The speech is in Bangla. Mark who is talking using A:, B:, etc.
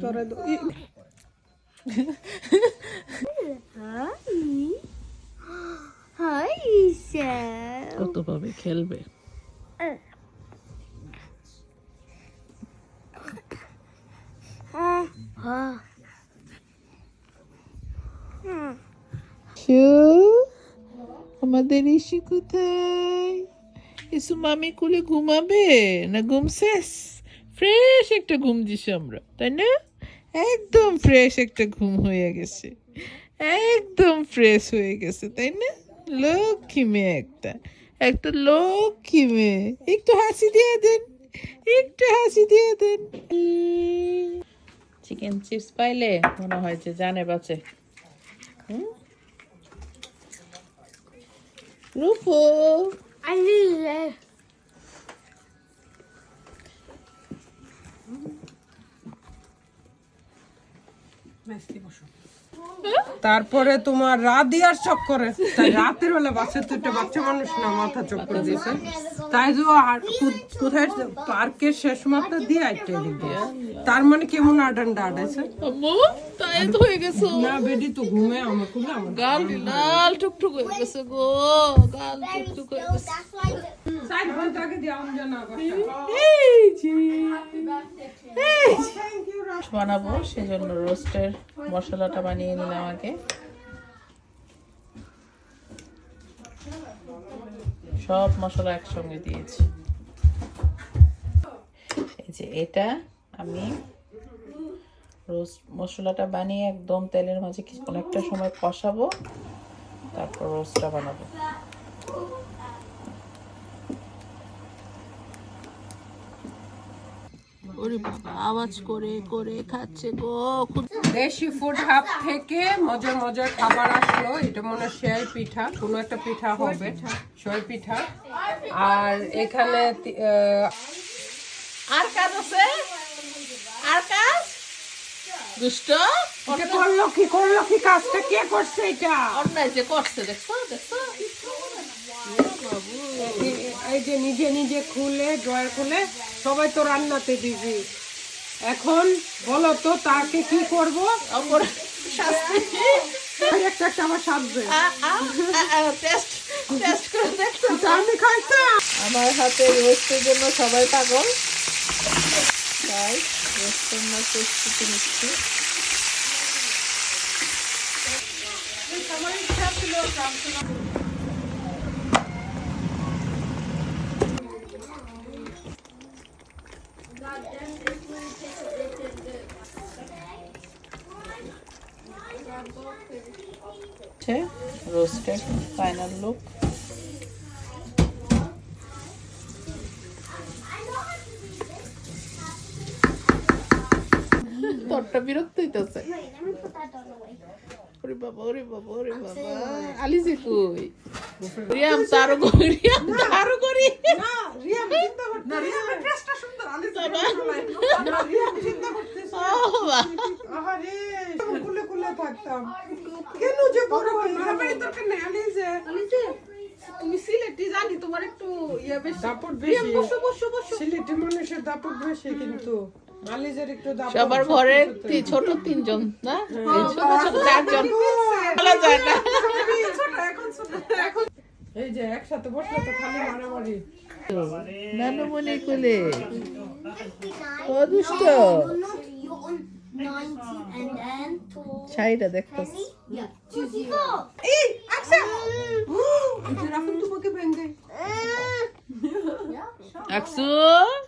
A: তোরা. কত পাবে খেলবে। আমাদের ইসু কোথায়? ইসু মামি কুলে ঘুমাবে না ঘুম শেষ? ফ্রেশ একটা ঘুম দিছি আমরা তাই না? একদম ফ্রেশ একটা ঘুম হয়ে গেছে। একদম ফ্রেশ হয়ে গেছে তাই না? লক্ষ্মী মেয়ে একটা একটা লক্ষ্মী মেয়ে। একটু হাসি দিয়ে দেন একটু হাসি দিয়ে দেন। চিকেন চিপস পাইলে মনে হয় যে জানে বাঁচে। হুম? রূপো। তারপরে তোমার রাদিয়ার চক্করে। রাতের বেলা বাচ্চা তো একটা বাচ্চা মানুষ না মাথা চক্কর দিয়েছে। তাই যে কোথায় পার্কের শেষ মাত্রা দিয়ে আইটা তার মানে কেমন আডান্ডা আডাইছে
B: তাই তো হয়ে গেছে।
A: না বেডি তো ঘুমে আমার খুলে আমার
B: গাল লাল টুকটুক হয়ে গেছে গো গাল টুকটুক হয়ে গেছে।
A: সাইড ঘণ্টা আগে দিয়ে আম জানা
B: এই যে এই যে। বানাবো সেজন্য রোস্টের মশলাটা বানিয়ে নিলাম আগে। সব মশলা একসঙ্গে দিয়েছি। এই যে এটা আমি রোস্ট মশলাটা বানিয়ে একদম তেলের মাঝে অনেকটা সময় কষাবো, তারপর রোস্টটা বানাবো। ওরে বাবা আওয়াজ করে করে খাচ্ছে গো। খুব
A: দেশি ফুড হাব থেকে মজার মজার খাবার আসলো। এটা মনে হয় পিঠা কোনো একটা পিঠা হবে। সই পিঠা। আর এখানে
B: আর কাজ আছে? আর কাজ? দুষ্ট?
A: এটা করল কি করল কি কাজটা? কে করছে এটা?
B: অন্যায় যে করছে দেখছ দেখছ?
A: এই- এই যে নিজে নিজে খুলে ড্রয়ার খুলে সবাই তো রান্নাতে দিবি এখন বলো তো তাকে কি করব?
B: অপর শাস্তি।
A: একটা একটা আমার সাজবে আমি খাইতাম।
B: আমার হাতে রোস্টের জন্য সবাই পাগল। তাই রোস্টের না প্রস্তুতি নিচ্ছি। হচ্ছে রোস্টের ফাইনাল লুক তোরটা বিরক্ত হইতেছে। ওরে বাবা ওরে বাবা ওরে বাবা। আলিজি কই? রিয়াম তারও করি রিয়াম তারও করি।
A: না রিয়া আমি চিন্তা করতে না রিয়া আমার ড্রেসটা সুন্দর আলি না রিয়া আমি চিন্তা করতেছি
B: ও বাবা।
A: কেন যে বড় ভাবে তোকে নেই আলি যে
B: তুমি সিলেটি জানি তোমার একটু ইয়ে বেশি।
A: দাপট বেশি।
B: বসো বসো বসো।
A: সিলেটি মানুষের দাপট বেশি কিন্তু।
B: সবার ঘরে ছোট তিনজন না? ছোট ছোট চারজন। বলা যায় না।
A: এই যে একসাথে বসলে তো খালি মারামারি।
B: নানু মনে কোলে ও দুষ্ট
C: Chaira de
B: estos. ¡Eh!
C: ¡Axa! ¡Uh! ¡Axa!
A: ¡Axa! ¡Axa! ¡Axa! ¡Axa! ¡Axa! ¡Axa! ¡Axa!
B: ¡Axa!